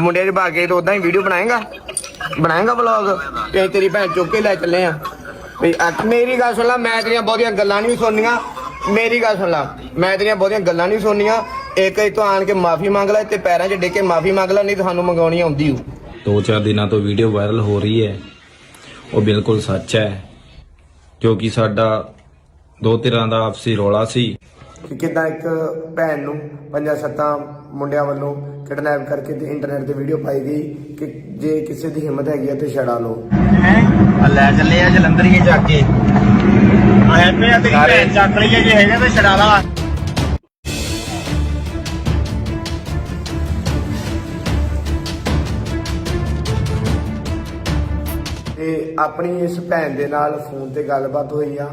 ਮੁੰਡੇ ਦੇ ਬਾਗੇ ਤੋਂ ਉਦਾਂ ਹੀ ਵੀਡੀਓ ਬਣਾਏਗਾ? ਬਣਾਏਗਾ ਵਲੌਗ ਤੇ ਤੇਰੀ ਭੈਣ ਚੁੱਕ ਕੇ ਲੈ ਚੱਲੇ ਆ। ਵੀ ਮੇਰੀ ਗੱਲ ਸੁਣ ਲੈ, ਮੈਂ ਤੇਰੀਆਂ ਬਹੁਤੀਆਂ ਗੱਲਾਂ ਨਹੀਂ ਸੁਣਨੀਆਂ। ਮੇਰੀ ਗੱਲ ਸੁਣ ਲੈ, ਮੈਂ ਤੇਰੀਆਂ ਬਹੁਤੀਆਂ ਗੱਲਾਂ ਨਹੀਂ ਸੁਣਨੀਆਂ। ਇੱਕ ਇੱਕ ਤੋਂ ਆਣ ਕੇ ਮਾਫੀ ਮੰਗ ਲੈ ਤੇ ਪੈਰਾਂ 'ਚ ਡਿੱਗ ਕੇ ਮਾਫੀ ਮੰਗ ਲੈ, ਨਹੀਂ ਤੁਹਾਨੂੰ ਮੰਗਾਉਣੀ ਆਉਂਦੀ ਹੂ ਦੋ ਚਾਰ ਦਿਨਾਂ ਤੋਂ ਵੀਡੀਓ ਵਾਇਰਲ ਹੋ ਰਹੀ ਹੈ। ਉਹ ਬਿਲਕੁਲ ਸੱਚ ਹੈ। ਕਿਉਂਕਿ ਸਾਡਾ ਦੋ ਧਿਰਾਂ ਦਾ ਆਪਸੀ ਰੌਲਾ ਸੀ। ਕਿ ਕਿਦਾਂ ਇੱਕ ਭੈਣ ਨੂੰ ਪੰਜਾਂ ਸੱਤਾਂ ਮੁੰਡਿਆਂ ਵੱਲੋਂ ਕਿਡਨੈਪ ਕਰਕੇ ਤੇ ਇੰਟਰਨੈਟ ਤੇ ਵੀਡੀਓ ਪਾਈ ਗਈ ਕਿ ਜੇ ਕਿਸੇ ਦੀ ਹਿੰਮਤ ਹੈਗੀ ਹੈ ਤੇ ਛੜਾ ਲਓ। ਆ ਲੈ ਚੱਲੇ ਆ ਜਲੰਧਰ ਹੀ ਜਾ ਕੇ। ਆ ਹੈਪੀ ਆ ਤੇਰੀ ਭੈਣ ਚੱਕ ਲਈ ਜੇ ਹੈਗਾ ਤੇ ਛਡਾ ਲਾ। ਤੇ ਆਪਣੀ ਇਸ ਭੈਣ ਦੇ ਨਾਲ ਫੋਨ ਤੇ ਗੱਲਬਾਤ ਹੋਈ ਆ।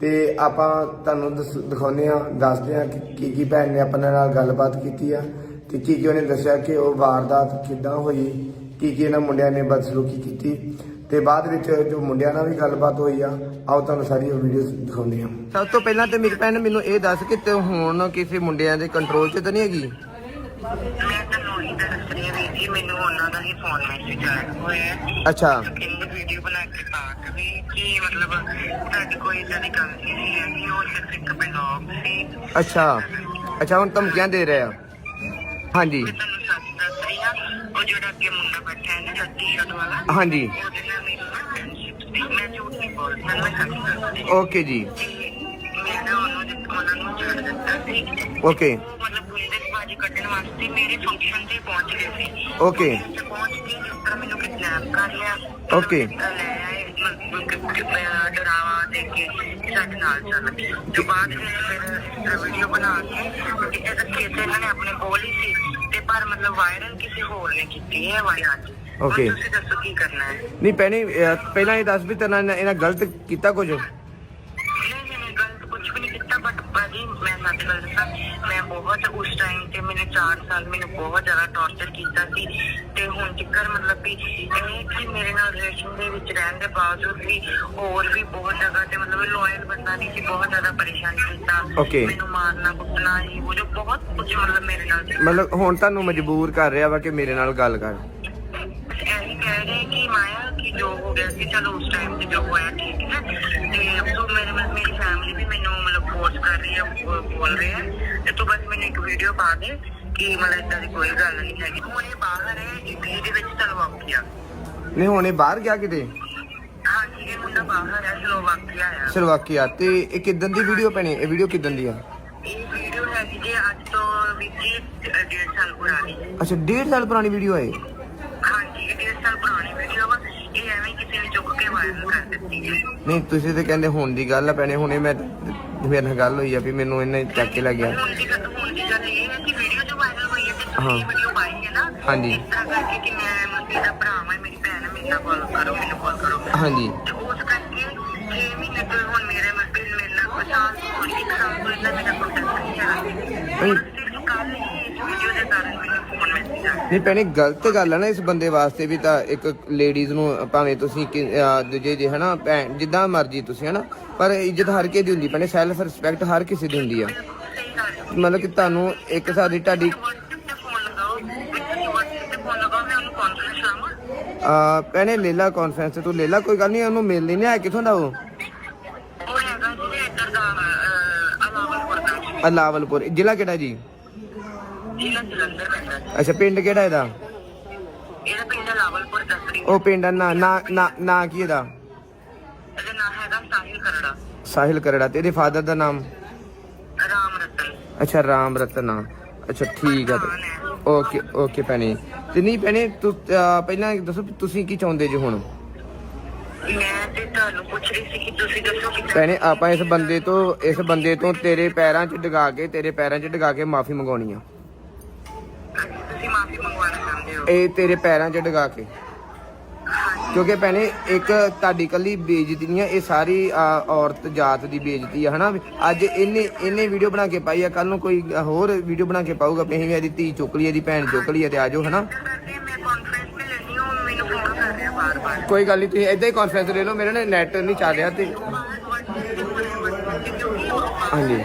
ਤੇ ਆਪਾਂ ਤੁਹਾਨੂੰ ਦਸ- ਦਿਖਾਉਂਦੇ ਆ ਦੱਸਦੇ ਆ ਕਿ ਕੀ ਕੀ ਭੈਣ ਨੇ ਆਪਣੇ ਨਾਲ ਗੱਲਬਾਤ ਕੀਤੀ ਆ ਤੇ ਕੀ ਕੀ ਉਹਨੇ ਦੱਸਿਆ ਕਿ ਉਹ ਵਾਰਦਾਤ ਕਿੱਦਾਂ ਹੋਈ, ਕੀ ਕੀ ਇਹਨਾਂ ਮੁੰਡਿਆਂ ਨੇ ਬਦਸਲੂਕੀ ਕੀਤੀ ਤੇ ਬਾਅਦ ਵਿੱਚ ਜੋ ਮੁੰਡਿਆਂ ਨਾਲ ਵੀ ਗੱਲਬਾਤ ਹੋਈ ਆ, ਆਓ ਤੁਹਾਨੂੰ ਸਾਰੀ ਵੀਡੀਓਜ਼ ਦਿਖਾਉਂਦੇ ਆ ਸਭ ਤੋਂ ਪਹਿਲਾਂ ਤੇ ਮੇਰੀ ਭੈਣ ਮੈਨੂੰ ਇਹ ਦੱਸ ਕਿ ਤੇ ਹੁਣ ਕਿਸੇ ਮੁੰਡਿਆਂ ਦੇ ਕੰਟਰੋਲ 'ਚ ਤਾਂ ਨਹੀਂ ਹੈਗੀ? ਮੈਂ ਤੁਹਾਨੂੰ ਹੀ ਦੱਸ ਰਹੀ ਹਾਂ ਵੀਰ ਜੀ ਮੈਨੂੰ ਉਹਨਾਂ ਦਾ ਹੀ ਫੋਨ ਮੈਸੇਜ ਆਇਆ ਹੋਇਆ ਹੈ। ਅੱਛਾ। ਕਹਿੰਦੇ ਵੀਡੀਓ ਬਣਾ ਕੇ ਪਾ ਕੇ ਵੀ ਕਿ ਮਤਲਬ ਤੁਹਾਡੀ ਕੋਈ ਏਦਾਂ ਦੀ ਗੱਲ ਨਹੀਂ ਹੈ ਕਿ ਉਹ ਸਿਰਫ ਇੱਕ ਬਲੌਗ ਸੀ। ਅੱਛਾ। ਅੱਛਾ ਹੁਣ ਧਮਕੀਆਂ ਦੇ ਰਹੇ ਆ। ਹਾਂਜੀ। ਮੈਂ ਤੁਹਾਨੂੰ ਸੱਚ ਦੱਸ ਰਹੀ ਹਾਂ ਉਹ ਜਿਹੜਾ ਅੱਗੇ ਮੁੰਡਾ ਬੈਠਾ ਹੈ ਨਾ ਜੱਟੀ ਸ਼ਰਟ ਵਾਲਾ ਹਾਂਜੀ। ਉਹਦੇ ਨਾਲ ਮੇਰੀ ਫਰੈਂਡਸ਼ਿਪ ਸੀ। ਮੈਂ ਝੂਠ ਨਹੀਂ ਬੋਲਦੀ ਮੈਂ ਸੱਚ ਦੱਸ ਰਹੀ ਓਕੇ ਜੀ। ਤੇ ਮੈਂ ਨਾ ਉਹਨੂੰ ਜਿ- ਉਹਨਾਂ ਨੂੰ ਛੱਡ ਦਿੱਤਾ ਸੀ। ਓਕੇ ਉਹ ਬਾਜੀ ਕੱਢਣ ਵਾਸਤੇ ਮੇਰੇ ਫੰਕਸ਼ਨ ਤੇ ਪਹੁੰਚ ਗਏ ਸੀ। ਓਕੇ ਤੇ ਪਹੁੰਚ ਕੇ ਤਰ੍ਹਾਂ ਮੈਨੂੰ ਕਿਡਨੈਪ ਕਰ ਲਿਆ। ਓਕੇ ਲੈ ਆਏ ਮਤਲਬ ਕਿ- ਕਿ ਮੈਂ ਡਰਾਵਾ ਦੇ ਕੇ ਸਾਡੇ ਨਾਲ ਚੱਲ ਤੇ ਬਾਅਦ ਵਿੱਚ ਫਿਰ ਵੀਡੀਓ ਬਣਾ ਕੇ ਕਿਉਂਕਿ ਇਹਦਾ ਕੇਸ ਇਹਨਾਂ ਨੇ ਆਪਣੇ ਕੋਲ ਹੀ ਸੀ। ਤੇ ਪਰ ਮਤਲਬ ਵਾਇਰਲ ਕਿਸੇ ਹੋਰ ਨੇ ਕੀਤੀ ਹੈ ਵਾਇਰਲ। Okay. ਤੁਸੀਂ ਦੱਸੋ ਕੀ ਕਰਨਾ ਹੈ? ਨਹੀਂ ਭੈਣੇ ਅਹ ਪਹਿਲਾਂ ਇਹ ਦੱਸ ਵੀ ਤੇਨਾਂ ਇਹਨਾਂ ਗਲਤ ਕੀਤਾ ਕੁਝ? ਨਹੀਂ ਨਹੀਂ ਨਹੀਂ ਗਲਤ ਕੁਝ ਵੀ ਨਹੀਂ ਕੀਤਾ ਬਟ ਭਾਜੀ ਮੈਂ ਸੱਚ ਗੱਲ ਦੱਸਾਂ ਬਹੁਤ ਉਸ ਟਾਈਮ ਤੇ ਮੈंने 4 ਸਾਲ ਮੈਨੂੰ ਬਹੁਤ ਜ਼ਿਆਦਾ ਟੌਰਚਰ ਕੀਤਾ ਸੀ। ਤੇ ਹੁਣ ਤੱਕਰ ਮਤਲਬ ਵੀ ਇਹ ਕਿ ਮੇਰੇ ਨਾਲ ਰਿਲੇਸ਼ਨ ਦੇ ਵਿੱਚ ਰਹਿਣ ਦੇ ਬਾਵਜੂਦ ਵੀ ਹੋਰ ਵੀ ਬਹੁਤ ਜਗ੍ਹਾ ਤੇ ਮਤਲਬ ਲਾਇਲ ਬੰਦਾ ਨਹੀਂ ਸੀ ਬਹੁਤ ਜ਼ਿਆਦਾ ਪਰੇਸ਼ਾਨ ਕੀਤਾ. ਮੈਨੂੰ ਮਾਰਨਾ ਕੁੱਟਣਾ ਹੀ ਉਹ ਜੋ ਬਹੁਤ ਕੁਝ ਮਤਲਬ ਮੇਰੇ ਨਾਲ ਮਤਲਬ ਹੁਣ ਤੁਹਾਨੂੰ ਮਜਬੂਰ ਕਰ ਰਿਹਾ ਵਾ ਕਿ ਮੇਰੇ ਨਾਲ ਗੱਲ ਕਰ? ਇਹੀ ਕਹਿ ਰਹੇ ਕਿ ਮਾਇਆ ਕਿ ਜੋ ਹੋ ਗਿਆ ਸੀ ਚਲੋ ਉਸ ਟਾਈਮ ਤੇ ਜੋ ਹੋਇਆ ਠੀਕ ਹੈ। ਉਹ ਬੋਲ ਰਹੇ ਹੈ ਤੇ ਤੂੰ ਬਸ ਮੈਨੂੰ ਇੱਕ ਵੀਡੀਓ ਪਾ ਦੇ ਕਿ ਮਤਲਬ ਏਦਾਂ ਦੀ ਕੋਈ ਗੱਲ ਨਹੀਂ ਹੈਗੀ। ਹੁਣ ਇਹ ਬਾਹਰ ਹੈ ਇਟਲੀ ਦੇ ਵਿੱਚ ਸਲੋਵਾਕੀਆ ਨਹੀਂ ਹੁਣ ਇਹ ਬਾਹਰ ਗਿਆ ਕਿਤੇ? ਹਾਂਜੀ ਇਹ ਮੁੰਡਾ ਬਾਹਰ ਹੈ ਸਲੋਵਾਕੀਆ ਆ। ਸਲਵਾਕੀਆ। ਤੇ ਇਹ ਕਿਦਾਂ ਦੀ ਵੀਡੀਓ ਪੈਣੀ ਇਹ ਵੀਡੀਓ ਕਿਦਾਂ ਦੀ ਆ? ਇਹ ਵੀਡੀਓ ਹੈ ਜੀ ਅੱਜ ਤੋਂ ਵੀ ਜੀ ਡੇਢ ਸਾਲ ਪੁਰਾਣੀ। ਅੱਛਾ 1.5 ਸਾਲ ਪੁਰਾਣੀ ਵੀਡੀਓ ਹੈ ਹਾਂਜੀ ਇਹ ਡੇਢ ਸਾਲ ਪੁਰਾਣੀ ਵੀਡੀਓ ਵਾ। ਇਹ ਐਵੇਂ ਕਿਸੇ ਨੇ ਚੁੱਕ ਕੇ ਵਾਇਰਲ ਕਰ ਦਿੱਤੀ ਹੈ ਨਹੀਂ ਤੁਸੀਂ ਤੇ ਕਹਿੰਦੇ ਹੁਣ ਦੀ ਗੱਲ ਆ ਪੈਣੇ ਹੁਣੇ ਮੈਂ ਮੇਰੇ ਨਾਲ ਗੱਲ ਹੋਈ ਆ ਵੀ ਮੈਨੂੰ ਇਹਨੇ ਚੱਕ ਕੇ ਲੈ ਗਿਆ ਹੁਣ ਦੀ ਗੱਲ ਹੁਣ ਦੀ ਗੱਲ ਇਹ ਹੈ ਕਿ ਵੀਡੀਓ ਜੋ ਵਾਇਰਲ ਹੋਈ ਹੈ ਤੇ ਤੁਸੀਂ ਹਾਂ। ਵੀਡੀਓ ਪਾਈ ਹੈ ਨਾ ਹਾਂਜੀ। ਇਸ ਤਰ੍ਹਾਂ ਕਰਕੇ ਕਿ ਮੈਂ ਮਸਤੀ ਦਾ ਭਰਾ ਮੈਂ ਮੇਰੀ ਭੈਣ ਹੈ ਮੇਰੇ ਨਾਲ ਕਾਲ ਕਰੋ ਮੈਨੂੰ ਕਾਲ ਕਰੋ ਹਾਂਜੀ ਤੇ ਉਸ ਕਰਕੇ 6 ਮਹੀਨੇ ਤੋਂ ਹੁਣ ਮੇਰੇ ਮਸਤੀ ਮੇਰੇ ਨਾਲ ਪਛਾਣ ਕੋਈ ਇੱਕ ਸਾਲ ਤੋਂ ਇਹਨਾਂ ਮੇਰਾ ਕੰਟੈਕਟ ਨਹੀਂ ਹੈ ਨਹੀਂ। ਸਿਰਫ ਕੱਲ ਹੀ ਇਸ ਵੀਡੀਓ ਦੇ ਕਾਰਨ ਮੈਨੂੰ ਨਹੀਂ ਪੈਣੇ ਗਲਤ ਗੱਲ ਆ ਨਾ ਇਸ ਬੰਦੇ ਵਾਸਤੇ ਵੀ ਤਾਂ ਇੱਕ ਲੇਡੀਜ਼ ਨੂੰ ਭਾਵੇਂ ਤੁਸੀਂ ਕਿ- ਅਹ ਦੂਜੇ ਜੇ ਹਨਾ ਭੈਣ ਜਿੱਦਾਂ ਮਰਜ਼ੀ ਤੁਸੀਂ ਹਨਾ ਪਰ ਇੱਜ਼ਤ ਹਰ ਕਿਸੇ ਦੀ ਹੁੰਦੀ ਪੈਣੇ ਸੈਲਫ ਰਿਸਪੈਕਟ ਹਰ ਕਿਸੇ ਦੀ ਹੁੰਦੀ ਆ। ਸਹੀ ਗੱਲ ਹੈ ਮਤਲਬ ਕਿ ਤੁਹਾਨੂੰ ਇੱਕ ਸਾਡੀ ਤੁਹਾਡੀ WhatsApp ਤੇ ਫੋਨ ਲਗਾਓ ਤੁਸੀਂ WhatsApp ਤੇ ਫੋਨ ਲਗਾਓ ਮੈਂ ਉਹਨੂੰ ਕਾਨਫਰੰਸ ਤੂੰ ਲੈ ਲਾ ਕੋਈ ਗੱਲ ਨਹੀਂ ਉਹਨੂੰ ਮਿਲ ਲੈਨੇ ਆ ਕਿੱਥੋਂ ਦਾ ਉਹ? ਉਹ ਹੈਗਾ ਜੀ ਇੱਧਰ ਦਾ। ਅਹ, ਅਲਾਵਲਪੁਰ ਜ਼ਿਲ੍ਹਾ ਕਿਹੜਾ ਜੀ? ਜ਼ਿਲ੍ਹਾ। ਅੱਛਾ ਪਿੰਡ ਕਿਹੜਾ ਇਹਦਾ? ਇਹਦਾ ਪਿੰਡ ਲਾਵਲਪੁਰ ਦਸਰੀ। ਉਹ ਪਿੰਡ ਦਾ ਨਾਂ ਨਾ ਨਾ ਨਾਂ ਕੀ ਇਹਦਾ? ਇਹਦਾ ਨਾਮ ਹੈਗਾ ਸਾਹਿਲ ਕਰੜਾ। ਸਾਹਿਲ ਕਰੜਾ ਤੇ ਇਹਦੇ ਫਾਦਰ ਦਾ ਨਾਮ? ਰਾਮ ਰਤਨ। ਅੱਛਾ ਰਾਮ ਰਤਨਾ ਅੱਛਾ ਠੀਕ ਆ। ਓਕੇ ਓਕੇ ਭੈਣੇ। ਤੇ ਨਹੀਂ ਭੈਣੇ ਤੂੰ ਅਹ, ਪਹਿਲਾਂ ਦੱਸੋ ਵੀ ਤੁਸੀਂ ਕੀ ਚਾਹੁੰਦੇ ਜੀ ਹੁਣ? ਮੈਂ ਤੇ ਤੁਹਾਨੂੰ ਪੁੱਛ ਰਹੀ ਸੀ ਕਿ ਤੁਸੀਂ ਦੱਸੋ ਕਿ ਭੈਣੇ ਆਪਾਂ ਇਸ ਬੰਦੇ ਤੋਂ ਇਸ ਬੰਦੇ ਤੋਂ ਤੇਰੇ ਪੈਰਾਂ 'ਚ ਡਗਾ ਕੇ ਤੇਰੇ ਪੈਰਾਂ 'ਚ ਡਗਾ ਕੇ ਮਾਫੀ ਮੰਗਾਉਣੀ ਆ। ਮੰਗਵਾਉਣਾ ਚਾਹੁੰਦੇ ਹੋ? ਇਹ ਤੇਰੇ ਪੈਰਾਂ 'ਚ ਡਗਾ ਕੇ। ਕਿਉਂਕਿ ਭੈਣੇ ਇੱਕ ਤੁਹਾਡੀ ਕੱਲੀ ਬੇਇੱਜ਼ਤੀ ਨਹੀਂ ਆ ਇਹ ਸਾਰੀ ਔਰਤ ਜਾਤ ਦੀ ਬੇਇੱਜ਼ਤੀ ਆ ਹਨਾ? ਅੱਜ ਇਹਨੇ ਇਹਨੇ ਵੀਡੀਓ ਬਣਾ ਕੇ ਪਾਈ ਆ ਕੱਲ ਨੂੰ ਕੋਈ ਹੋਰ ਵੀਡੀਓ ਬਣਾ ਕੇ ਪਾਊਗਾ ਵੀ ਅਸੀਂ ਵੀ ਇਹਦੀ ਧੀ ਚੁੱਕ ਲਈ ਇਹਦੀ ਭੈਣ ਚੁੱਕ ਲਈ ਆ ਤੇ ਆਜੋ ਹਨਾ ਕਰਦੇ ਮੈਂ ਕਾਨਫਰੰਸ ਤੇ ਲੈਣੀ ਹਾਂ ਮੈਨੂੰ ਫੋਨ ਕਰ ਰਿਹਾ ਬਾਰ-ਬਾਰ ਕੋਈ ਗੱਲ ਨਹੀਂ ਤੁਸੀਂ ਏਦਾਂ ਹੀ ਕਾਨਫਰੰਸ ਲੈ ਲਓ ਮੇਰੇ ਨਾਲ ਨੈਟ ਨਹੀਂ ਚੱਲ ਰਿਹਾ ਤੇ ਹਾਂਜੀ।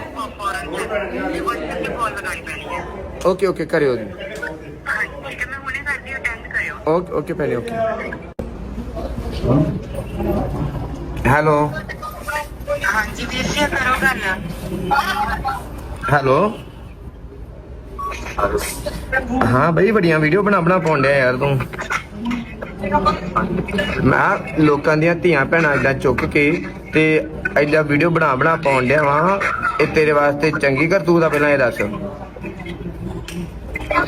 WhatsApp ਤੇ ਕਾਲ ਲਗਾਣੀ ਪੈਣੀ ਹੈ। ਓਕੇ ਓਕੇ ਕਰਿਓ ਜੀ ਹਾਂਜੀ ਠੀਕ ਹੈ ਮੈਂ ਹੁਣੇ ਕਰਦੀ ਹਾਂ ਓਕੇ ਓਕੇ ਭੈਣੇ ਓਕੇ। ਹੈਲੋ। ਹਾਂਜੀ ਵੀਰ ਜੀ ਕਰੋ ਗੱਲ। ਹੈਲੋ। ਹਾਂ ਬਈ ਬੜੀਆਂ ਵੀਡੀਓ ਬਣਾ ਬਣਾ ਡਿਆ ਯਾਰ ਤੂੰ। ਮੈਂ ਲੋਕਾਂ ਦੀਆਂ ਧੀਆਂ ਭੈਣਾਂ ਏਦਾਂ ਚੁੱਕ ਕੇ ਤੇ ਏਦਾਂ ਵੀਡੀਓ ਬਣਾ ਬਣਾ ਡਿਆ ਵਾਂ। ਇਹ ਤੇਰੇ ਵਾਸਤੇ ਚੰਗੀ ਕਰਤੂਤ ਆ ਪਹਿਲਾਂ ਇਹ ਦੱਸ।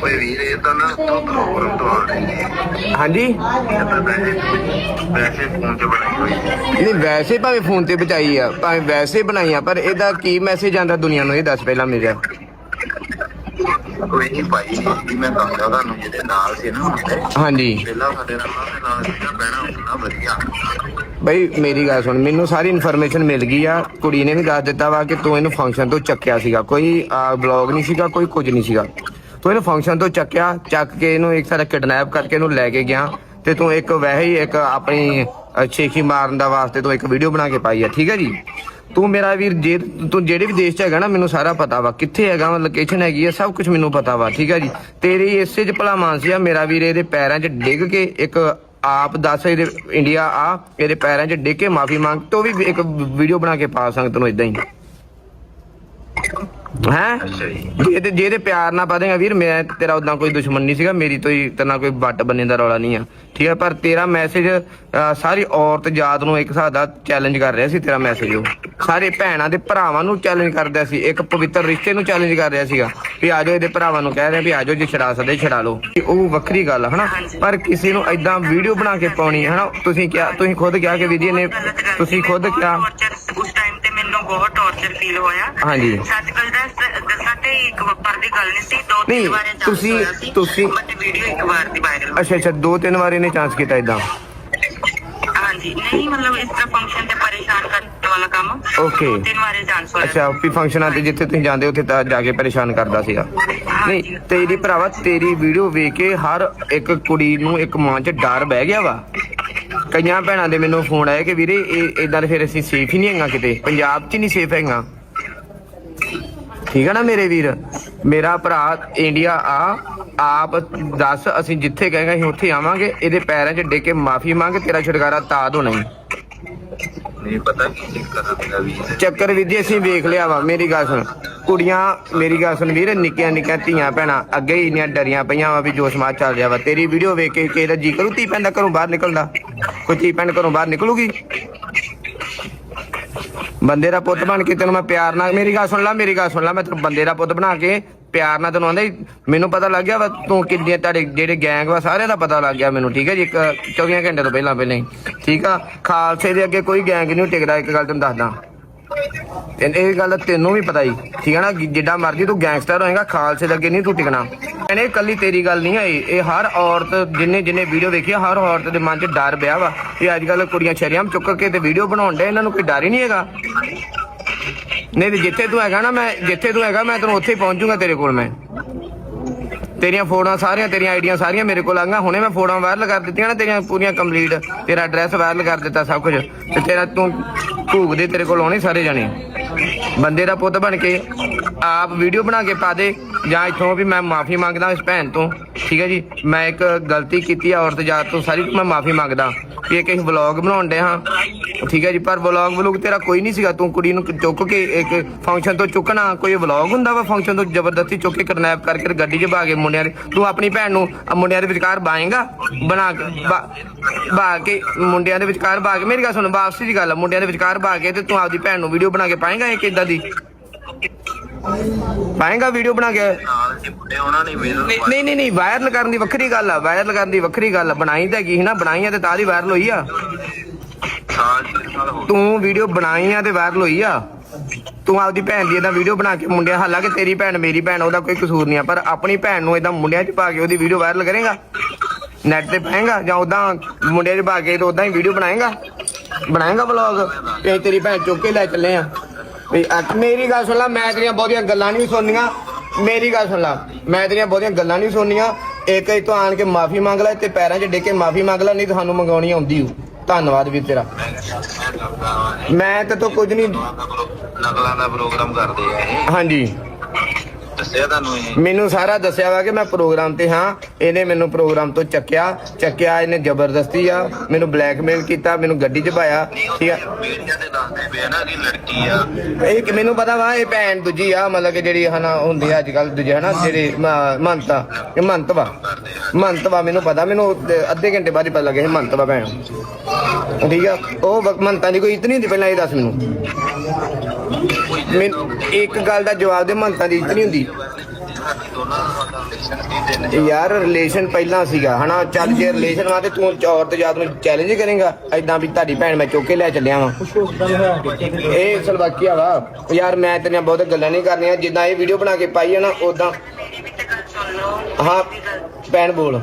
ਓਏ ਵੀਰ ਇਹ ਤਾਂ ਨਾ ਤੂੰ ਪ੍ਰੋਗਰਾਮ ਤੋਂ ਆ ਰਹੀ ਹੈ। ਹਾਂਜੀ? ਇਹ ਤਾਂ ਵੈਸੇ ਵੈਸੇ ਫੋਨ 'ਚ ਬਣਾਈ ਹੋਈ ਹੈ। ਨਹੀਂ ਵੈਸੇ ਭਾਵੇਂ ਫੋਨ ਤੇ ਬਚਾਈ ਆ ਭਾਵੇਂ ਵੈਸੇ ਬਣਾਈ ਆ ਪਰ ਇਹਦਾ ਕੀ ਮੈਸੇਜ ਆਂਦਾ ਦੁਨੀਆ ਨੂੰ? ਇਹ ਦੱਸ ਪਹਿਲਾਂ ਮੇਰਾ। ਕੋਈ ਨਹੀਂ ਭਾਈ ਜੀ ਮੈਂ ਦੱਸਦਾ ਤੁਹਾਨੂੰ ਜਿਹਦੇ ਨਾਲ ਸੀ ਨਾ ਜਿਹੜੇ ਹਾਂਜੀ। ਪਹਿਲਾਂ ਸਾਡੇ ਨਾਲ ਉਹਦੇ ਨਾਲ ਜਿਹੜਾ ਬਹਿਣਾ ਹੁੰਦਾ ਵਧੀਆ। ਬਈ ਮੇਰੀ ਗੱਲ ਸੁਣ ਮੈਨੂੰ ਸਾਰੀ ਇਨਫੋਰਮੇਸ਼ਨ ਮਿਲ ਗਈ ਆ। ਕੁੜੀ ਨੇ ਵੀ ਦੱਸ ਦਿੱਤਾ ਵਾ ਕਿ ਤੂੰ ਇਹਨੂੰ ਫੰਕਸ਼ਨ ਤੋਂ ਚੱਕਿਆ ਸੀਗਾ। ਕੋਈ ਬਲੌਗ ਨਹੀਂ ਸੀਗਾ ਕੋਈ ਕੁਝ ਨਹੀਂ ਸੀਗਾ। ਤੂੰ ਇਹਨੂੰ ਫੰਕਸ਼ਨ ਤੋਂ ਚੱਕਿਆ ਚੱਕ ਕੇ ਇਹਨੂੰ ਇੱਕ ਸਾਰਾ ਕਿਡਨੈਪ ਕਰਕੇ ਇਹਨੂੰ ਲੈ ਕੇ ਗਿਆ ਤੇ ਤੂੰ ਇੱਕ ਵੈਸੇ ਹੀ ਇੱਕ ਆਪਣੀ ਅ, ਮਾਰਨ ਦਾ ਵਾਸਤੇ ਤੂੰ ਇੱਕ ਵੀਡੀਓ ਬਣਾ ਕੇ ਪਾਈ ਆ ਠੀਕ ਹੈ ਜੀ? ਤੂੰ ਮੇਰਾ ਵੀਰ ਜੇ ਤੂੰ ਜਿਹੜੇ ਵੀ ਦੇਸ਼ 'ਚ ਹੈਗਾ ਨਾ ਮੈਨੂੰ ਸਾਰਾ ਪਤਾ ਵਾ ਕਿੱਥੇ ਹੈਗਾ ਵਾ ਲੋਕੇਸ਼ਨ ਹੈਗੀ ਆ ਸਭ ਕੁਝ ਮੈਨੂੰ ਪਤਾ ਵਾ ਠੀਕ ਹੈ ਜੀ? ਤੇਰੇ ਇਸੇ 'ਚ ਭਲਾ ਮਾਨਸੀ ਆ ਮੇਰਾ ਵੀਰ ਇਹਦੇ ਪੈਰਾਂ 'ਚ ਡਿੱਗ ਕੇ ਇੱਕ ਆਪ ਦੱਸ ਇਹਦੇ ਇੰਡੀਆ ਆ ਇਹਦੇ ਪੈਰਾਂ 'ਚ ਡਿੱਗ ਕੇ ਮਾਫੀ ਮੰਗ ਤੋ ਵੀ ਇੱਕ ਵੀਡੀਓ ਬਣਾ ਕੇ ਪਾ ਸੰਗਤ ਨੂੰ ਇਦਾਂ ਹੀ। ਹੈ? ਜੀ। ਤੇ ਜੇ ਤੇ ਪਿਆਰ ਨਾਲ ਪਾਦੇਗਾ ਵੀਰ ਮੈਂ ਤੇਰਾ ਉਦਾਂ ਕੋਈ ਦੁਸ਼ਮਣ ਨਹੀਂ ਸੀਗਾ ਮੇਰੀ ਤੋਂ ਹੀ ਤੇਰਾ ਕੋਈ ਵੱਟ ਬੰਨੇ ਦਾ ਰੌਲਾ ਨਹੀਂ ਆ। ਠੀਕ ਹੈ ਪਰ ਤੇਰਾ ਮੈਸੇਜ ਸਾਰੀ ਔਰਤ ਜਾਤ ਨੂੰ ਇੱਕ ਹਿਸਾਬ ਦਾ ਚੈਲੰਜ ਕਰ ਰਿਹਾ ਸੀ ਤੇਰਾ ਮੈਸੇਜ ਉਹ। ਸਾਰੇ ਭੈਣਾਂ ਦੇ ਭਰਾਵਾਂ ਨੂੰ ਚੈਲੰਜ ਕਰਦਾ ਸੀ ਇੱਕ ਪਵਿੱਤਰ ਰਿਸ਼ਤੇ ਨੂੰ ਚੈਲੰਜ ਕਰ ਰਿਹਾ ਸੀਗਾ। ਵੀ ਆਜੋ ਇਹਦੇ ਭਰਾਵਾਂ ਨੂੰ ਕਹਿ ਰਿਹਾ ਵੀ ਆਜੋ ਜੇ ਛੜਾ ਸਕਦੇ ਛੜਾ ਲਓ। ਉਹ ਵੱਖਰੀ ਗੱਲ ਹਨਾ? ਪਰ ਕਿਸੇ ਨੂੰ ਐਦਾਂ ਵੀਡੀਓ ਬਣਾ ਕੇ ਪਾਉਣੀ ਹਨਾ? ਤੁਸੀਂ ਕਿਹਾ ਤੁਸੀਂ ਖੁਦ ਕਿਹਾ ਕਿ ਵੀਡੀਓ ਨੇ ਤੁਸੀਂ ਖੁਦ ਕਿਹਾ ਬਹੁਤ ਟੌਰਚਰ ਫੀਲ ਹੋਇਆ। ਹਾਂਜੀ। ਸੱਚ ਗੱਲ ਦੱਸ ਦੱਸਾਂ ਤੇ ਇੱਕ ਵਾਰ ਦੀ ਗੱਲ ਨਹੀਂ ਸੀ ਦੋ ਨਹੀਂ, ਤਿੰਨ ਵਾਰ ਚਾਂਸ ਤੁਸੀਂ- ਤੁਸੀਂ- ਬਟ ਵੀਡੀਓ ਇੱਕ ਵਾਰ ਦੀ ਵਾਇਰਲ ਅੱਛਾ ਅੱਛਾ ਦੋ ਤਿੰਨ ਵਾਰ ਇਹਨੇ ਚਾਂਸ ਕੀਤਾ ਇਦਾਂ ਹਾਂਜੀ ਨਹੀਂ ਮਤਲਬ ਇਸ ਤਰ੍ਹਾਂ ਫੰਕਸ਼ਨ ਤੇ ਪਰੇਸ਼ਾਨ ਕਰਨ ਵਾਲਾ ਕੰਮ. ਦੋ ਤਿੰਨ ਵਾਰੇ ਚਾਂਸ ਹੋਇਆ। ਅੱਛਾ ਵੀ ਫੰਕਸ਼ਨਾਂ ਤੇ ਜਿੱਥੇ ਤੁਸੀਂ ਜਾਂਦੇ ਉੱਥੇ ਤਾਂ ਜਾ ਕੇ ਪਰੇਸ਼ਾਨ ਕਰਦਾ ਸੀਗਾ। ਨਹੀਂ ਤੇਰੀ ਭਰਾਵਾ ਤੇਰੀ ਵੀਡੀਓ ਵੇਖ ਕੇ ਹਰ ਇੱਕ ਕੁੜੀ ਨੂੰ ਇੱਕ ਮਨ 'ਚ ਡਰ ਬਹਿ ਗਿਆ ਵਾ। ਕਈਆਂ ਭੈਣਾਂ ਦੇ ਮੈਨੂੰ ਫੋਨ ਆਇਆ ਕਿ ਵੀਰੇ, ਇਹ ਇਦਾਂ ਫਿਰ ਅਸੀਂ ਸੇਫ ਹੀ ਨਹੀਂ ਹੈਗਾ ਕਿਤੇ। ਪੰਜਾਬ 'ਚ ਹੀ ਨਹੀਂ ਸੇਫ ਹੈਗਾ। ਠੀਕ ਹੈ ਨਾ ਮੇਰੇ ਵੀਰ? ਮੇਰਾ ਭਰਾ ਇੰਡੀਆ ਆ। ਆਪ ਦੱਸ, ਅਸੀਂ ਜਿੱਥੇ ਕਹੇਗਾ ਅਸੀਂ ਉੱਥੇ ਆਵਾਂਗੇ। ਇਹਦੇ ਪੈਰਾਂ 'ਚ ਡਿੱਗ ਕੇ ਮਾਫੀ ਮੰਗ, ਤੇਰਾ ਛੁਟਕਾਰਾ ਤਾਂ ਹੋਣਾ ਹੀ ਨਹੀਂ, ਪਤਾ ਕੀ ਚੱਕਰ ਆ ਮੇਰਾ ਚੱਕਰ ਵੀ ਜੀ, ਅਸੀਂ ਵੇਖ ਲਿਆ ਵਾ, ਮੇਰੀ ਗੱਲ ਸੁਣ। ਕੁੜੀਆਂ, ਮੇਰੀ ਗੱਲ ਸੁਣ ਵੀਰ, ਨਿੱਕੀਆਂ ਨਿੱਕੀਆਂ ਧੀਆਂ ਭੈਣਾਂ, ਅੱਗੇ ਹੀ ਇੰਨੀਆਂ ਡਰੀਆਂ ਪਈਆਂ ਵਾ ਵੀ ਜੋਸ਼ ਮਾਰ ਚੱਲ ਰਿਹਾ ਵਾ। ਤੇਰੀ ਵੀਡੀਓ ਵੇਖ ਕੇ ਕਿਸੇ ਜੀ ਕਰੂ, ਧੀ ਭੈਣ ਦਾ ਘਰੋਂ ਬਾਹਰ ਨਿਕਲਦਾ। ਕੋਈ ਧੀ ਭੈਣ ਘਰੋਂ ਬਾਹਰ ਨਿਕਲੂਗੀ? ਬੰਦੇ ਦਾ ਪੁੱਤ ਬਣ ਕੇ ਤੈਨੂੰ ਮੈਂ ਪਿਆਰ ਨਾਲ, ਮੇਰੀ ਗੱਲ ਸੁਣ ਲੈ, ਮੇਰੀ ਗੱਲ ਸੁਣ ਲੈ, ਮੈਂ ਤੈਨੂੰ ਬੰਦੇ ਦਾ ਪੁੱਤ ਬਣਾ ਕੇ ਪਿਆਰ ਨਾਲ ਤੈਨੂੰ ਆਂਦਾ ਮੈਨੂੰ ਪਤਾ ਲੱਗ ਗਿਆ ਵਾ, ਤੂੰ ਕਿੰਨੇ ਤੁਹਾਡੇ ਜਿਹੜੇ ਗੈਂਗ ਵਾ, ਸਾਰਿਆਂ ਦਾ ਪਤਾ ਲੱਗ ਗਿਆ ਮੈਨੂੰ, ਠੀਕ ਹੈ ਜੀ? ਇੱਕ 24 ਘੰਟੇ ਤੋਂ ਪਹਿਲਾਂ ਪਹਿਲਾਂ ਹੀ, ਠੀਕ ਆ? ਖਾਲਸੇ ਦੇ ਅੱਗੇ ਕੋਈ ਗੈਂਗ ਨਹੀਂ ਟਿਕਦਾ, ਇੱਕ ਗੱਲ ਤੈਨੂੰ ਦੱਸਦਾ। ਤੇ ਇਹ ਗੱਲ ਤੈਨੂੰ ਵੀ ਪਤਾ ਹੀ ਠੀਕ ਹੈ ਨਾ? ਕਿ ਜਿੱਡਾ ਮਰਜ਼ੀ ਤੂੰ ਗੈਂਗਸਟਰ ਹੋਏਗਾ, ਖਾਲਸੇ ਦੇ ਅੱਗੇ ਨਹੀਂ ਤੂੰ ਟਿਕਣਾ। ਇਹਨੇ ਕੱਲੀ ਤੇਰੀ ਗੱਲ ਨਹੀਂ ਆਈ ਇਹ ਹਰ ਔਰਤ, ਜਿੰਨੇ ਜਿੰਨੇ ਵੀਡੀਓ ਵੇਖੀ ਹਰ ਔਰਤ ਦੇ ਮਨ 'ਚ ਡਰ ਪਿਆ ਵਾ। ਇਹ ਅੱਜ ਕੱਲ ਕੁੜੀਆਂ ਸ਼ਰਿਆਮ ਚੁੱਕ ਕੇ ਤੇ ਵੀਡੀਓ ਬਣਾਉਣ ਦੇ ਇਹਨਾਂ ਨੂੰ ਕੋਈ ਡਰ ਹੀ ਨਹੀਂ ਹੈਗਾ। ਨਹੀਂ ਤੇ ਜਿੱਥੇ ਤੂੰ ਹੈਗਾ ਨਾ, ਮੈਂ, ਜਿੱਥੇ ਤੂੰ ਹੈਗਾ, ਮੈਂ ਤੈਨੂੰ ਉੱਥੇ ਹੀ ਪਹੁੰਚੂਗਾ ਤੇਰੇ ਕੋਲ ਮੈਂ। ਤੇਰੀਆਂ ਫੋਟੋਆਂ ਸਾਰੀਆਂ, ਤੇਰੀਆਂ ਆਈਡੀਆਂ ਸਾਰੀਆਂ ਮੇਰੇ ਕੋਲ ਆਂਗਾ ਹੁਣੇ ਮੈਂ ਫੋਟੋਆਂ ਵਾਇਰਲ ਕਰ ਦਿੱਤੀਆਂ ਨਾ, ਤੇਰੀਆਂ ਪੂਰੀਆਂ ਕੰਪਲੀਟ ਤੇਰਾ ਐਡਰੈਸ ਵਾਇਰਲ ਕਰ ਦਿੱਤਾ ਸਭ ਕੁਝ। ਤੇ ਤੇਰਾ ਤੂੰ ਭੂਗਦੇ ਤੇਰੇ ਕੋਲ ਆਉਣੇ ਸਾਰੇ ਜਾਣੇ। ਬੰਦੇ ਦਾ ਪੁੱਤ ਬਣ ਕੇ ਆਪ ਵੀਡੀਓ ਬਣਾ ਕੇ ਪਾ ਦੇ, ਜਾਂ ਇੱਥੋਂ ਵੀ ਮੈਂ ਮਾਫੀ ਮੰਗਦਾ ਇਸ ਭੈਣ ਤੋਂ। ਠੀਕ ਹੈ ਜੀ? ਮੈਂ ਇੱਕ ਗਲਤੀ ਕੀਤੀ ਆ ਔਰਤ ਜਾਤ ਤੋਂ, ਸਾਰੀ ਮੈਂ ਮਾਫੀ ਮੰਗਦਾ। ਕਿ ਇਹ ਕਿਸੇ ਵਲੌਗ ਬਣਾਉਣ ਦੇ ਹਾਂ। ਠੀਕ ਹੈ ਜੀ, ਪਰ ਵਲੌਗ ਵਲੂਗ ਤੇਰਾ ਕੋਈ ਨਹੀਂ ਸੀਗਾ। ਤੂੰ ਕੁੜੀ ਨੂੰ ਚੁੱਕ ਕੇ ਇੱਕ ਫੰਕਸ਼ਨ ਤੋਂ ਚੁੱਕਣਾ। ਕੋਈ ਵਲੌਗ ਹੁੰਦਾ ਵਾ ਫੰਕਸ਼ਨ ਤੋਂ ਜ਼ਬਰਦਸਤੀ ਚੁੱਕ ਕੇ ਕਿਡਨੈਪ ਕਰਕੇ ਗੱਡੀ 'ਚ ਪਾ ਕੇ ਮੁੰਡਿਆਂ ਦੇ ਤੂੰ ਆਪਣੀ ਭੈਣ ਨੂੰ ਮੁੰਡਿਆਂ ਦੇ ਵਿਚਕਾਰ ਬਾਏਗਾ? ਬਣਾ ਕੇ ਬਾ- ਕੇ ਮੁੰਡਿਆਂ ਦੇ ਵਿਚਕਾਰ ਬਾ ਕੇ। ਮੇਰੀ ਗੱਲ ਸੁਣ, ਵਾਪਸੀ ਦੀ ਗੱਲ ਮੁੰਡਿਆਂ ਦੇ ਵਿਚਕਾਰ ਬਾ ਕੇ ਤੇ ਤੂੰ ਆਪਦੀ ਭੈਣ ਨੂੰ ਵੀਡੀਓ ਬਣਾ ਕੇ ਪਾਏਗਾ ਇਹ ਕਿੱਦਾਂ ਦੀ? ਪਾਏਗਾ ਵੀਡੀਓ ਬਣਾ ਕੇ? ਨਾਲ ਸੀ ਮੁੰਡੇ ਉਹਨਾਂ ਨੇ ਮੇਰੇ ਨਹੀਂ ਨਹੀਂ ਨਹੀਂ ਨਹੀਂ ਵਾਇਰਲ ਕਰਨ ਦੀ ਵੱਖਰੀ ਗੱਲ ਆ ਵਾਇਰਲ ਕਰਨ ਦੀ ਵੱਖਰੀ ਗੱਲ ਆ ਬਣਾਈ ਤਾਂ ਕੀ ਸੀ ਨਾ ਬਣਾਈ ਆ ਤੇ ਤਾਂ ਦੀ ਵਾਇਰਲ ਹੋਈ ਆ। ਸਾਲ ਡੇਢ ਸਾਲ ਹੋ ਤੂੰ ਵੀਡੀਓ ਬਣਾਈ ਆ ਤੇ ਵਾਇਰਲ ਹੋਈ ਆ। ਤੂੰ ਆਪਦੀ ਭੈਣ ਦੀ ਇਹਦਾ ਵੀਡੀਓ ਬਣਾ ਕੇ ਮੁੰਡਿਆਂ ਹਾਲਾਂਕਿ ਤੇਰੀ ਭੈਣ ਮੇਰੀ ਭੈਣ ਉਹਦਾ ਕੋਈ ਕਸੂਰ ਨਹੀਂ ਆ ਪਰ ਆਪਣੀ ਭੈਣ ਨੂੰ ਇਦਾਂ ਮੁੰਡਿਆਂ 'ਚ ਪਾ ਕੇ ਉਹਦੀ ਵੀਡੀਓ ਵਾਇਰਲ ਕਰੇਗਾ? ਨੈਟ ਤੇ ਪਾਏਗਾ ਜਾਂ ਉਦਾਂ ਮੁੰਡਿਆਂ 'ਚ ਪਾ ਕੇ ਤੇ ਉਦਾਂ ਹੀ ਵੀਡੀਓ ਬਣਾਏਗਾ? ਬਣਾਏਗਾ ਵਲੌਗ ਤੇ ਤੇਰੀ ਭੈਣ ਚੁੱਕ ਕੇ ਲੈ ਚੱਲੇ ਆ। ਵੀ ਮੇਰੀ ਗੱਲ ਸੁਣ ਲੈ ਮੈਂ ਤੇਰੀਆਂ ਬਹੁਤੀਆਂ ਗੱਲਾਂ ਨਹੀਂ ਸੁਣਨੀਆਂ। ਮੇਰੀ ਗੱਲ ਸੁਣ ਲੈ ਮੈਂ ਤੇਰੀਆਂ ਬਹੁਤੀਆਂ ਗੱਲਾਂ ਨਹੀਂ ਸੁਣਨੀਆਂ। ਇੱਕ ਹੀ ਤੋਂ ਆਣ ਕੇ ਮਾਫੀ ਮੰਗ ਲੈ ਤੇ ਪੈਰਾਂ 'ਚ ਡਿੱਗ ਕੇ ਮਾਫੀ ਮੰਗ ਲੈ ਨਹੀਂ ਤੁਹਾਨੂੰ ਮੰਗਾਉਣੀ ਆਉਂਦੀ ਹੂ ਧੰਨਵਾਦ ਵੀਰ ਤੇਰਾ। ਮੈਂ ਤੇ ਤੋਂ ਕੁਝ ਨਹੀਂ ਨਕਲਾਂ ਦਾ ਪ੍ਰੋਗਰਾਮ ਕਰਦੇ ਆ ਇਹ। ਹਾਂਜੀ। ਦੱਸਿਆ ਤੁਹਾਨੂੰ ਇਹ? ਮੈਨੂੰ ਸਾਰਾ ਦੱਸਿਆ ਵਾ ਕਿ ਮੈਂ ਪ੍ਰੋਗਰਾਮ ਤੇ ਹਾਂ ਇਹਨੇ ਮੈਨੂੰ ਪ੍ਰੋਗਰਾਮ ਤੋਂ ਚੱਕਿਆ ਚੱਕਿਆ ਇਹਨੇ ਜ਼ਬਰਦਸਤੀ ਆ ਮੈਨੂੰ ਬਲੈਕਮੇਲ ਕੀਤਾ ਮੈਨੂੰ ਗੱਡੀ 'ਚ ਪਾਇਆ ਠੀਕ ਆ। ਮੀਡੀਆ ਤੇ ਦੱਸਦੇ ਪਏ ਆ ਨਾ ਕਿ ਲੜਕੀ ਆ। ਇਹ ਕਿ ਮੈਨੂੰ ਪਤਾ ਵਾ ਇਹ ਭੈਣ ਦੂਜੀ ਆ ਮਤਲਬ ਕਿ ਜਿਹੜੀ ਹਨਾ ਹੁੰਦੀ ਆ ਅੱਜ ਕੱਲ ਦੂਜੇ ਹਨਾ ਜਿਹੜੇ ਮੰਤ ਆ ਇਹ ਮੰਤ ਵਾ। ਮੰਤ ਵਾ ਮੈਨੂੰ ਪਤਾ ਮੈਨੂੰ ਅੱਧੇ ਘੰਟੇ ਬਾਅਦ ਹੀ ਪਤਾ ਲੱਗਿਆ ਇਹ ਮੰਤ ਵਾ ਭੈਣ। ਠੀਕ ਆ ਉਹ ਮੰਤਾਂ ਦੀ ਕੋਈ ਇਤਨੀ ਹੁੰਦੀ ਪਹਿਲਾਂ ਇਹ ਦੱਸ ਮੈਨੂੰ। ਮੈਨੂੰ ਇੱਕ ਗੱਲ ਦਾ ਜਵਾਬ ਦੇ ਮੰਤਾਂ ਦੀ ਇਤਨੀ ਹੁੰਦੀ। ਯਾਰ ਰਿਲੇਸ਼ਨ ਪਹਿਲਾਂ ਸੀਗਾ, ਹਨਾ? ਚੱਲ ਜੇ ਰਿਲੇਸ਼ਨ ਵਾ ਤੇ ਤੂੰ ਔਰਤ ਜਾਤ ਨੂੰ ਚੈਲੰਜ ਕਰੇਗਾ ਐਦਾਂ ਵੀ ਤੁਹਾਡੀ ਭੈਣ ਮੈਂ ਚੁੱਕ ਕੇ ਲੈ ਚੱਲਿਆ ਵਾਂ। ਇਹ ਸਲਵਾਕੀਆ ਵਾ। ਯਾਰ, ਮੈਂ ਤੇਰੀਆਂ ਬਹੁਤ ਗੱਲਾਂ ਨਹੀਂ ਕਰਨੀਆਂ, ਜਿੱਦਾਂ ਇਹ ਵੀਡੀਓ ਬਣਾ ਕੇ ਪਾਈ ਹੈ ਨਾ ਉਦਾਂ ਹਾਂ, ਭੈਣ ਬੋਲ।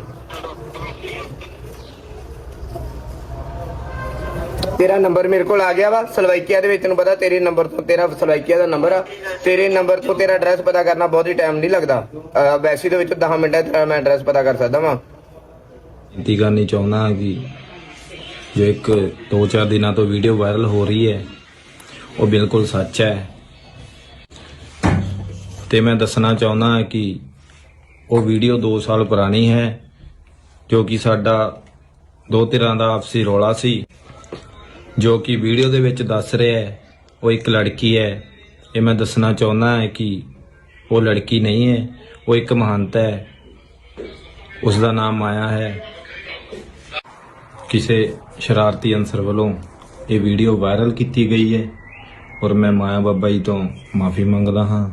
ਤੇਰਾ ਨੰਬਰ ਮੇਰੇ ਕੋਲ ਆ ਗਿਆ ਵਾ, ਸਲਵਾਈਕੀਆ ਦੇ ਵਿੱਚ ਤੈਨੂੰ ਪਤਾ ਤੇਰੇ ਨੰਬਰ ਤੋਂ ਤੇਰਾ ਸਲਵਾਈਕੀਆ ਦਾ ਨੰਬਰ ਆ। ਤੇਰੇ ਨੰਬਰ ਤੋਂ ਤੇਰਾ ਐਡਰੈਸ ਪਤਾ ਕਰਨਾ ਬਹੁਤ ਹੀ ਟਾਈਮ ਨਹੀਂ ਲੱਗਦਾ। ਅਹ ਦੇ ਵਿੱਚ 10 ਮਿੰਟਾਂ ਤੇਰਾ ਮੈਂ ਐਡਰੈਸ ਪਤਾ ਕਰ ਸਕਦਾ ਵਾਂ। ਬੇਨਤੀ ਕਰਨੀ ਚਾਹੁੰਦਾ ਹਾਂ ਕਿ ਜੋ ਇੱਕ ਦੋ ਚਾਰ ਦਿਨਾਂ ਤੋਂ ਵੀਡੀਓ ਵਾਇਰਲ ਹੋ ਰਹੀ ਹੈ, ਉਹ ਬਿਲਕੁਲ ਸੱਚ ਹੈ। ਤੇ ਮੈਂ ਦੱਸਣਾ ਚਾਹੁੰਦਾ ਹਾਂ ਕਿ ਉਹ ਵੀਡੀਓ 2 ਸਾਲ ਪੁਰਾਣੀ ਹੈ, ਜੋ ਕਿ ਸਾਡਾ ਦੋ ਧਿਰਾਂ ਦਾ ਆਪਸੀ ਰੌਲਾ ਸੀ। ਜੋ ਕਿ ਵੀਡੀਓ ਦੇ ਵਿੱਚ ਦੱਸ ਰਿਹਾ ਹੈ, ਉਹ ਇੱਕ ਲੜਕੀ ਹੈ। ਇਹ ਮੈਂ ਦੱਸਣਾ ਚਾਹੁੰਦਾ ਹੈ ਕਿ ਉਹ ਲੜਕੀ ਨਹੀਂ ਹੈ, ਉਹ ਇੱਕ ਮਹੰਤ ਹੈ। ਉਸ ਦਾ ਨਾਮ ਮਾਇਆ ਹੈ। ਕਿਸੇ ਸ਼ਰਾਰਤੀ ਅਨਸਰ ਵੱਲੋਂ ਇਹ ਵੀਡੀਓ ਵਾਇਰਲ ਕੀਤੀ ਗਈ ਹੈ ਔਰ ਮੈਂ ਮਾਇਆ ਬਾਬਾ ਜੀ ਤੋਂ ਮਾਫੀ ਮੰਗਦਾ ਹਾਂ।